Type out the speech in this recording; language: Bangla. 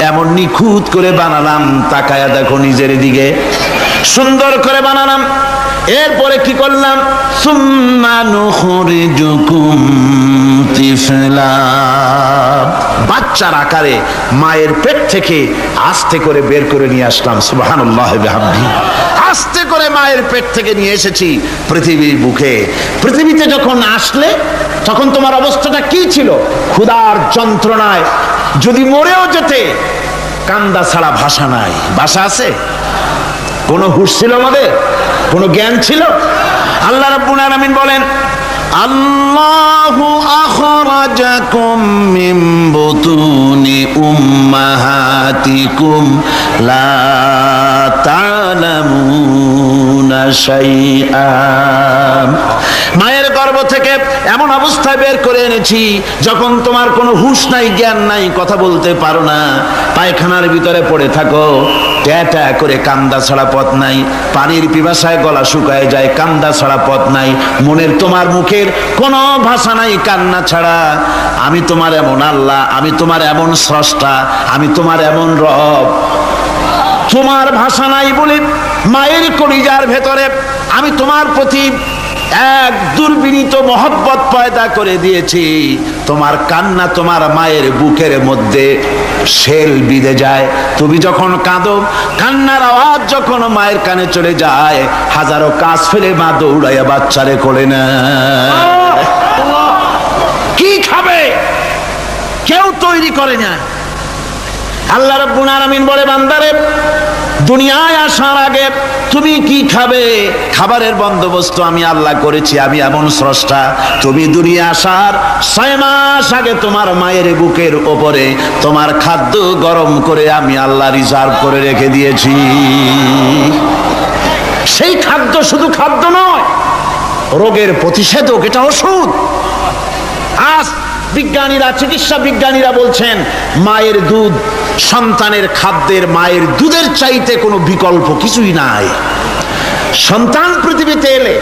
এমন নিখুঁত করে বানালাম, তাকায়া দেখো নিজের দিকে। সুন্দর করে বানালাম। এরপরে কি করলাম? বাচ্চার আকারে মায়ের পেট থেকে আস্তে করে বের করে নিয়ে আসলাম, সুবহানাল্লাহ বিহামদি। আস্তে করে মায়ের পেট থেকে নিয়ে এসেছি পৃথিবীর বুকে। পৃথিবীতে যখন আসলে, তখন তোমার অবস্থাটা কি ছিল? ক্ষুধার যন্ত্রণায় যদি মরেও যেতে, কান্দা ছাড়া ভাষা নাই। ভাষা আছে? কোনো হুশ ছিল আমাদের? কোনো জ্ঞান ছিল? আল্লাহ রাব্বুল বলেন, আল্লাহু লা গর্ভ থেকে এমন অবস্থায় বের করে এনেছি, যখন তোমার কোনো হুঁশ নাই, জ্ঞান নাই, কথা বলতে পারো না। পায়খানার ভিতরে পড়ে থাকো। ট্যাটা করে কান্দা ছাড়া পথ নাই। পানির পিপাসায় গলা শুকায় যায়, কান্দা ছাড়া পথ নাই। মনের তোমার মুখের কোনো ভাষা নাই, কান্না ছাড়া। আমি তোমার এমন আল্লাহ, আমি তোমার এমন স্রষ্টা, আমি তোমার এমন রব। তোমার ভাষা নাই বলে মায়ের কলিজার ভেতরে আমি তোমার প্রতি এক দুর্বিনীত মহব্বত পয়দা করে দিয়েছি। তোমার কান্না তোমার মায়ের বুকের মধ্যে শেল বিঁধে যায়। তুমি যখন কাঁদো, কান্নার আওয়াজ যখন মায়ের কানে চলে যায়, হাজারো কাজ ফেলে মা দৌড়াইয়া বাচ্চারে করে না কি খাবে? কেউ তৈরি করে না। আল্লাহ রাব্বুল আলামিন বলে, বান্দারে দুনিয়ায় আসার আগে তুমি কি খাবে? খাবারের বন্দোবস্ত আমি আল্লাহ করেছি, আমি এমন স্রষ্টা। তুমি দুনিয়া আসার ছয় মাস আগে তোমার মায়ের বুকের ওপরে তোমার খাদ্য গরম করে আমি আল্লাহ রিজার্ভ করে রেখে দিয়েছি। সেই খাদ্য শুধু খাদ্য নয়, রোগের প্রতিষেধক, এটা ওষুধ। আজ বিজ্ঞানীরা, চিকিৎসা বিজ্ঞানীরা বলছেন, মায়ের দুধ সন্তানের খাদ্যের মায়ের দুধের চাইতে কোনো বিকল্প কিছুই নাই। সন্তান পৃথিবীতে এলে